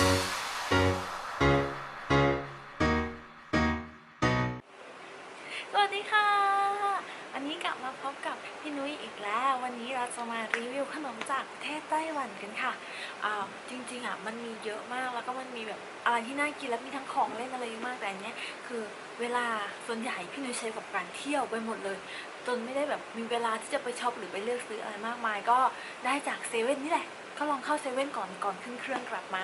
สวัสดีค่ะ อันนี้กลับมาพบกับพี่นุ้ยอีกแล้ว วันนี้เราจะมารีวิวขนมจากประเทศไต้หวันกันค่ะอ่าจริงๆอะมันมีเยอะมากแล้วก็มันมีแบบอะไรที่น่ากินแล้วมีทั้งของเล่นอะไรมากแต่อันเนี้ยคือเวลาส่วนใหญ่พี่นุ้ยใช้กับการเที่ยวไปหมดเลย จนไม่ได้แบบมีเวลาที่จะไปช็อปหรือไปเลือกซื้ออะไรมากมาย ก็ได้จากเซเว่นนี่แหละ ก็ลองเข้าเซเว่นก่อนก่อนขึ้นเครื่องกลับมา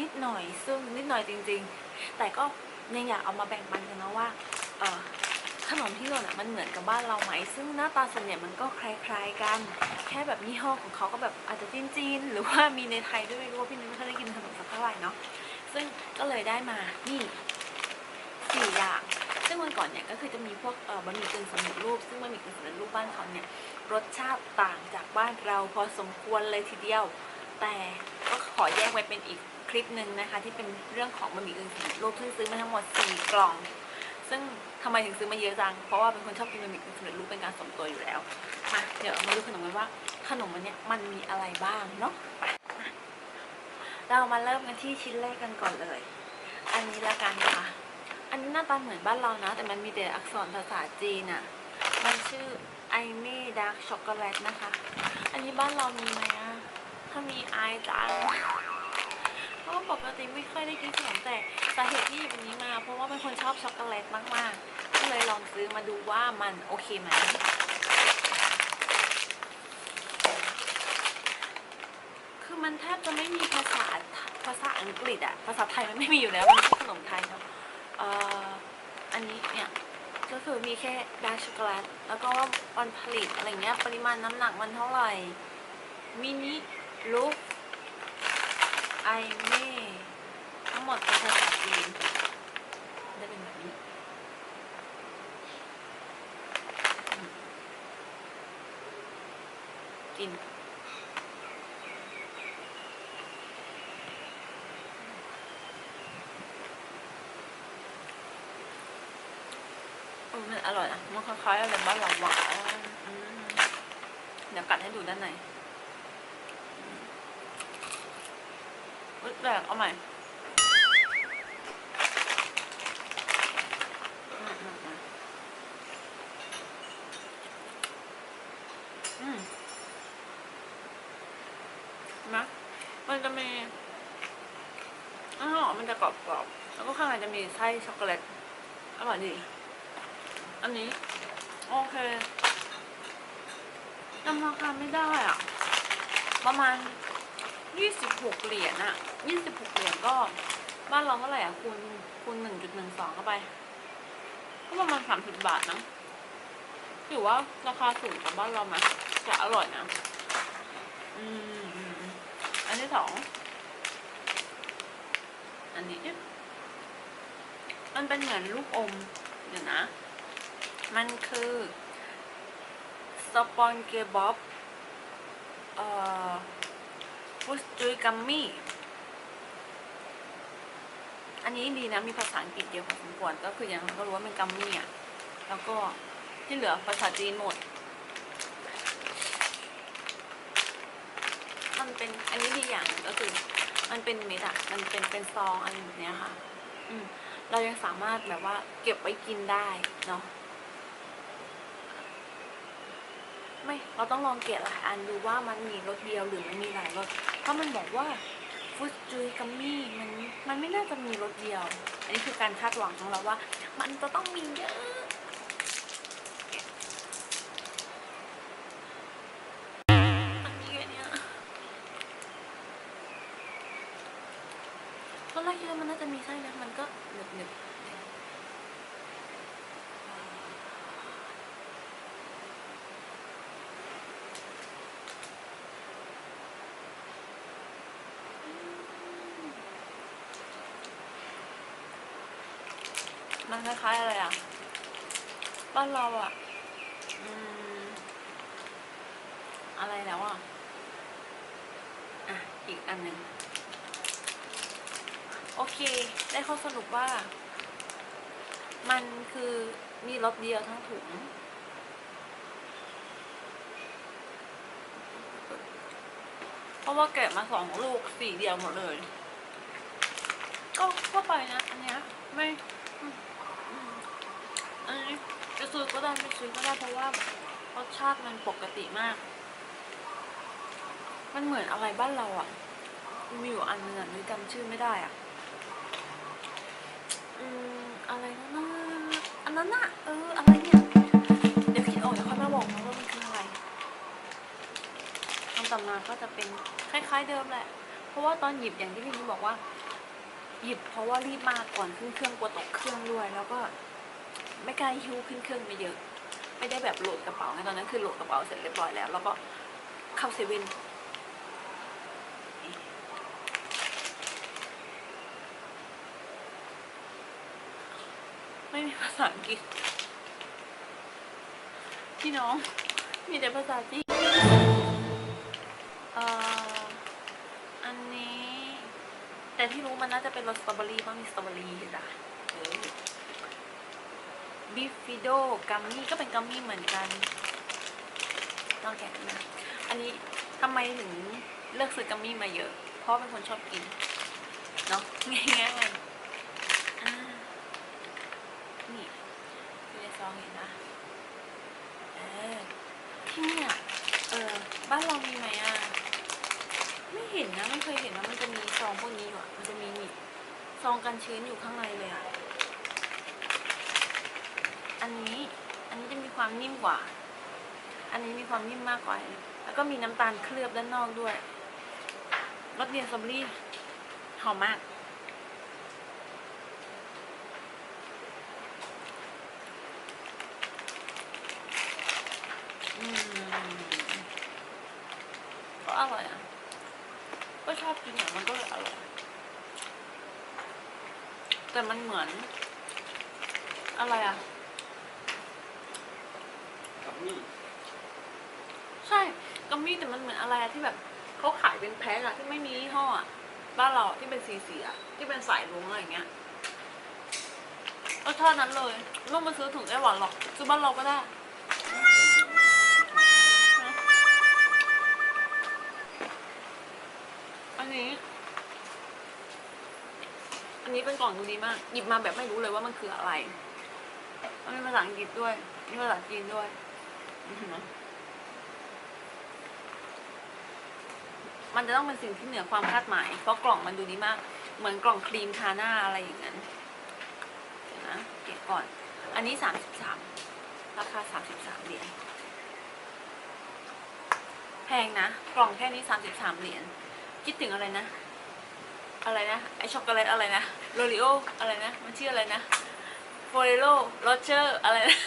นิดหน่อยซึ่งนิดหน่อยจริง ๆ แต่ก็ยังอยากเอามาแบ่งปันกันนะว่าเออขนมที่เราเนี่ยมันเหมือนกับบ้านเราไหม ซึ่งหน้าตาส่วนใหญ่มันก็คล้ายๆกัน แค่แบบยี่ห้อของเขาก็แบบอาจจะจีนๆหรือว่ามีในไทยด้วยไม่รู้ว่าพี่นุ้ยไม่เคยได้กินขนมสักเท่าไหร่เนาะซึ่งก็เลยได้มานี่สี่อย่างซึ่งวันก่อนเนี่ยก็คือจะมีพวกบะหมี่กึ่งสำเร็จรูป ซึ่งบะหมี่กึ่งสำเร็จรูปบ้านเขาเนี่ยรสชาติต่างจากบ้านเราพอสมควรเลยทีเดียว แต่ก็ขอแยกไว้เป็นอีกคลิปหนึ่งนะคะ ที่เป็นเรื่องของบะหมี่กึ่งสำเร็จรูปซึ่งซื้อมาทั้งหมดสี่กล่อง ซึ่งทำไมถึงซื้อมาเยอะจัง เพราะว่าเป็นคนชอบกินบะหมี่กึ่งสำเร็จรูปเป็นการส่วนตัวอยู่แล้วมาเดี๋ยวมาดูขนมกันว่าขนมมันเนี้ยมันมีอะไรบ้างเนาะมาเรามาเริ่มกันที่ชิ้นแรกกันก่อนเลย อันนี้ละกันค่ะ อันนี้หน้าตาเหมือนบ้านเรานะ แต่มันมีแต่อักษรภาษาจีนอะ่ะมันชื่อไอเม่ดาร์กช็อกโกแลตนะคะ อันนี้บ้านเรามีไหมอะ ถ้ามีไอจังเพราะปกติไม่ค่อยได้กินขนมแต่สาเหตุที่หยิบอันนี้มา เพราะว่าเป็นคนชอบช็อกโกแลตมากๆก็เลยลองซื้อมาดูว่ามันโอเคไหมคือมันแทบจะไม่มีภาษาภาษาอังกฤษอะภาษาไทยมันไม่มีอยู่แล้วมันคือขนมไทยเนาะเอ่ออันนี้เนี่ยก็คือมีแค่ดาร์กช็อกโกแลตแล้วก็วันผลิตอะไรเงี้ยปริมาณน้ำหนักมันเท่าไหร่มินิ ลูกไอเม่ทั้งหมดเป็นภาษาจีนได้เป็นแบบนี้กินออมันอร่อยนะมันคล้ายๆอะไรบ้านเราหวานเดี๋ยวกัดให้ดูด้านใน อุ๊ยแปลกเอาใหม่อืมอืมอืมอืมเห็นะมันจะมีอ้าวมันจะกรอบๆ แล้วก็ข้างในจะมีไส้ช็อกโกแลต อร่อยดี อันนี้ โอเคจำราคาไม่ได้อะ ประมาณ ยี่สิบหกเหรียญอะยี่สิบหกเหรียญก็ บ้านเราเท่าไหร่อะคูณคูณหนึ่งจุดหนึ่งสองเข้าไป ก็ประมาณสามสิบบาทนะถือว่าราคาสูงกว่าบ้านเราไหมแต่อร่อยนะ อืมอันที่สอง อันนี้มันเป็นเหมือนลูกอม เดี๋ยวนะ มันคือสปอนเกบ๊อบ เอ่อ ฟุสจุยกัมมี่ อันนี้ดีนะ มีภาษาอังกฤษเยอะพอสมควรก็คืออย่างก็รู้ว่าเป็นกัมมี่อะ แล้วก็ที่เหลือภาษาจีนหมด มันเป็นอันนี้ดีอย่างก็คือ มันเป็นเม็ดอะมันเป็นเป็นซองอะไรแบบเนี้ยค่ะ อืม เรายังสามารถแบบว่าเก็บไว้กินได้เนาะไม่ เราต้องลองเกะหลายอันดูว่ามันมีรสเดียวหรือมันมีหลายรส ราะมันบอกว่าฟุตจุยกัมมี่มันมันไม่น่าจะมีรสเดียว อันนี้คือการคาดหวังของเราว่า มันจะต้องมีเยอะอันนี้อันเยตอนแรกคิดว่ามันน่าจะมีไส้นะมันก็หนึบหนึบ มันคล้ายๆอะไรอะ บ้านเราอะอืมอะไรแล้วอะ อะ อีกอันหนึ่งโอเค ได้ข้อสรุปว่า มันคือมีรสเดียวทั้งถุง เพราะว่าแกะมาสองลูกสีเดียวหมดเลยอยนะ อันเนี้ยไม่ อันนี้จะซื้อก็ได้ไม่ซื้อก็ได้เพราะว่ารสชาติมันปกติมาก มันเหมือนอะไรบ้านเราอะ มีอยู่อันนึงอะนึกจำชื่อไม่ได้อะ อืมอะไรนะอันนั้นน่ะเอออะไรเนี่ยเดี๋ยวคิดออกเดี๋ยวค่อยมาบอกนะว่ามันคืออะไรคำต่อมาก็จะเป็นคล้าย ๆ เดิมแหละ เพราะว่าตอนหยิบอย่างที่พี่นุ้บอกว่า หยิบเพราะว่ารีบมากก่อนขึ้นเครื่องกลัวตกเครื่องด้วยแล้วก็ ไม่กล้าหิ้วขึ้นเครื่องไปเยอะ ไม่ได้แบบโหลดกระเป๋าไงตอนนั้นคือโหลดกระเป๋าเสร็จเรียบร้อยแล้ว แล้วก็เข้าเซเว่นไม่มีภาษาอังกฤษพี่น้อง มีแต่ภาษาจีนเอ่ออันนี้ แต่ที่รู้มันน่าจะเป็นรสสตรอเบอรี่เพราะมีสตรอเบอรี่จ้ะ บิฟฟิโดกัมมี่ก็เป็นกัมมี่เหมือนกันต้องแกะนะ อันนี้ทำไมถึงเลือกซื้อกัมมี่มาเยอะ เพราะเป็นคนชอบกิน เนาะง่ายๆนี่คือในซองเห็นนะเออที่เนี่ยเออบ้านเรามีไหมอะ ไม่เห็นนะ ไม่เคยเห็นว่ามันจะมีซองพวกนี้อยู่อะมันจะมีนี่ซองกันชื้นอยู่ข้างในเลยอะ อันนี้ อันนี้จะมีความนิ่มกว่า อันนี้มีความนิ่มมากกว่า แล้วก็มีน้ำตาลเคลือบด้านนอกด้วย รสเดียนสตรอเบอรี่หอมมาก อืมก็อร่อยอะ ก็ชอบกินอะมันก็เลยอร่อย แต่มันเหมือน อะไรอะ มี่ใช่กัมมี่แต่มันเหมือนอะไรอะที่แบบเขาขายเป็นแพ็คอะที่ไม่มียี่ห้ออะบ้านเราอะที่เป็นสีสีอะที่เป็นสายลุงอะไรอย่างเงี้ยรสชาตินั้นเลยไม่ต้องมาซื้อถุงไต้หวันหรอกซื้อบ้านเราก็ได้ อันนี้ อันนี้เป็นกล่องดูดีมาก หยิบมาแบบไม่รู้เลยว่ามันคืออะไร มันมีภาษาอังกฤษด้วย มีภาษาจีนด้วย มันจะต้องเป็นสิ่งที่เหนือความคาดหมาย เพราะกล่องมันดูดีมาก เหมือนกล่องครีมทาหน้าอะไรอย่างนั้นเดี๋ยวนะเก็บก่อน อันนี้สามสิบสามราคาสามสิบสามเหรียญแพงนะ กล่องแค่นี้สามสิบสามเหรียญคิดถึงอะไรนะ อะไรนะ ไอช็อกโกแลตอะไรนะโรลิโออะไรนะ มันชื่ออะไรนะโฟเรโลโรเจอร์อะไรนะ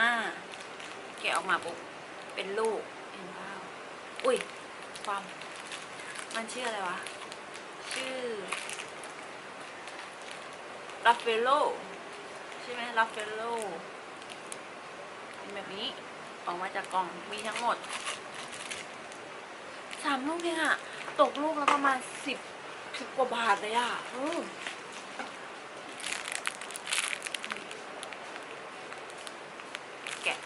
อ่าแกะออกมาปุ๊บเป็นลูกเห็นเปล่าอุ้ยความมันชื่ออะไรวะ ชื่อราเฟลโลใช่ไหมราเฟลโลเป็นแบบนี้ออกมาจากกล่องมีทั้งหมดสามลูกเองอะตกลูกแล้วประมาณสิบสิบกว่าบาทเลยอะเออแกะ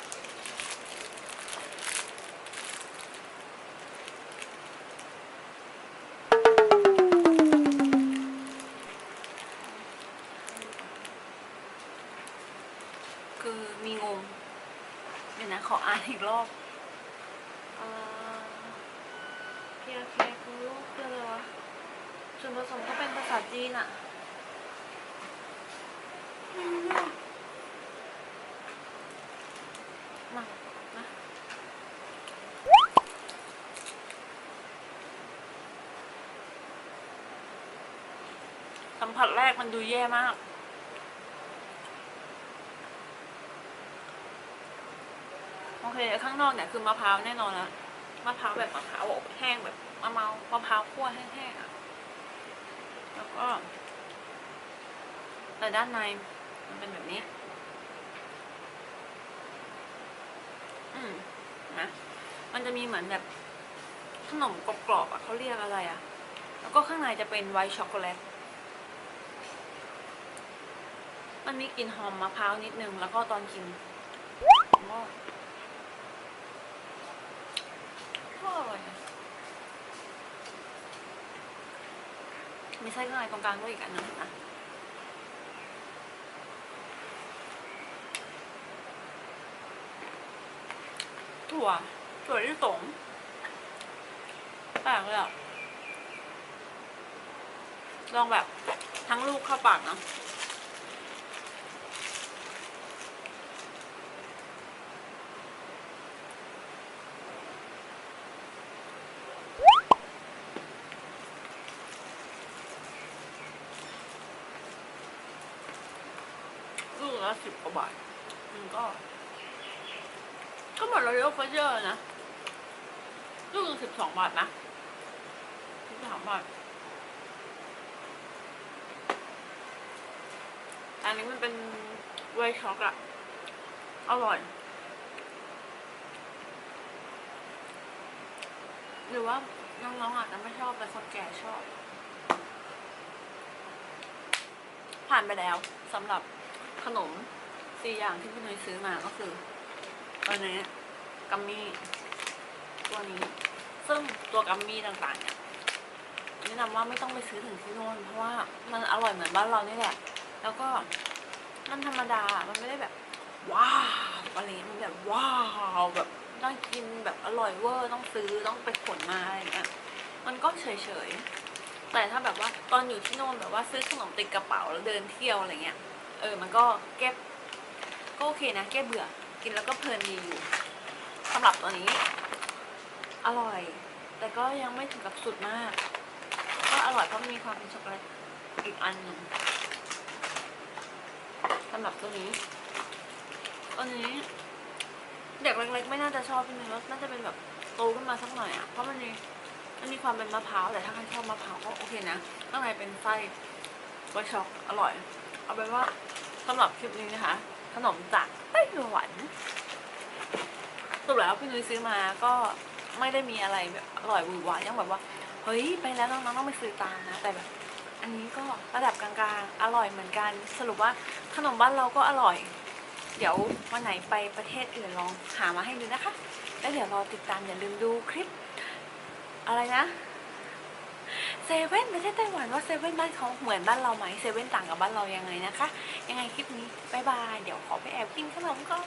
คือมีงง เดี๋ยวนะ ขออ่านอีกรอบเอ่อเพียเพียคือลูกคืออะไรวะส่วนผสมก็เป็นภาษาจีนอะไม่รู้อะมามา สัมผัสแรกมันดูแย่มาก โอเค ข้างนอกเนี่ยคือมะพร้าวแน่นอนละมะพร้าวแบบมะพร้าวอบแห้งแบบมะเมามะพร้าวคั่วแห้งๆอะ แล้วก็ แต่ด้านในมันเป็นแบบนี้ อืมนะมันจะมีเหมือนแบบขนมกรอบๆอะเขาเรียกอะไรอะ แล้วก็ข้างในจะเป็นไวท์ช็อกโกแลต มันมีกลิ่นหอมมะพร้าวนิดนึง แล้วก็ตอนกินก็ก็อร่อยมีไส้ข้างในตรงกลางด้วยอีกอันนึงนะถั่วถั่วที่สมแปลกเลยอะลองแบบทั้งลูกเข้าปากเนาะ สิบกว่าบาทมันก็ ก็หมดแล้วเยอะเฟเยอะนะลูกสิบสองบาทนะสิบสองบาทอันนี้มันเป็นเวย์ช็อกอะอร่อย หรือว่าน้องๆอาจจะไม่ชอบแต่คนแก่ชอบ ผ่านไปแล้วสำหรับ ขนมสี่อย่างที่พี่นุ้ยซื้อมาก็คือตัวนี้กัมมี่ตัวนี้ ซึ่งตัวกัมมี่ต่างๆเนี่ยแนะนำว่าไม่ต้องไปซื้อถึงที่โน่นเพราะว่ามันอร่อยเหมือนบ้านเรานี่แหละ แล้วก็มันธรรมดามันไม่ได้แบบ ว้าวอะไรนี้มันแบบว้าวแบบต้องกินแบบอร่อยเวอร์ต้องซื้อต้องไปขนมาอะไรเงี้ยมันก็เฉยๆแต่ถ้าแบบว่าตอนอยู่ที่โน่นแบบว่าซื้อขนมติดกระเป๋าแล้วเดินเที่ยวอะไรเงี้ย เออมันก็แก้ก็โอเคนะแก้เบื่อกินแล้วก็เพลินดีอยู่สำหรับตัวนี้ อร่อย แต่ก็ยังไม่ถึงกับสุดมาก ก็อร่อยเพราะมันมีความเป็นช็อกโกแลตอีกอันหนึ่งสำหรับตัวนี้ตัวนี้เด็กเล็กๆไม่น่าจะชอบพี่นึงแล้วน่าจะเป็นแบบโตขึ้นมาสักหน่อยอะเพราะมันมีมันมีความเป็นมะพร้าวแต่ถ้าใครชอบมะพร้าวก็โอเคนะข้างในเป็นไส้ไวช็อกอร่อย เอาเป็นว่าสำหรับคลิปนี้นะคะ ขนมจากไต้หวันสรุปแล้วพี่นุ้ยซื้อมาก็ไม่ได้มีอะไรแบบอร่อยหวือหวายังแบบว่า เฮ้ยไปแล้วน้องๆต้องไปซื้อตามนะ แต่แบบ อันนี้ก็ระดับกลางๆ อร่อยเหมือนกัน สรุปว่าขนมบ้านเราก็อร่อย เดี๋ยววันไหนไปประเทศอื่นลองหามาให้ดูนะคะ แล้วเดี๋ยวรอติดตามอย่าลืมดูคลิป อะไรนะ เซเว่นประเทศไต้หวันว่าเซเว่นบ้านเขาเหมือนบ้านเราไหมเซเว่นต่างกับบ้านเรายังไงนะคะ ยังไงคลิปนี้บายบาย เดี๋ยวขอไปแอบกินขนมก่อน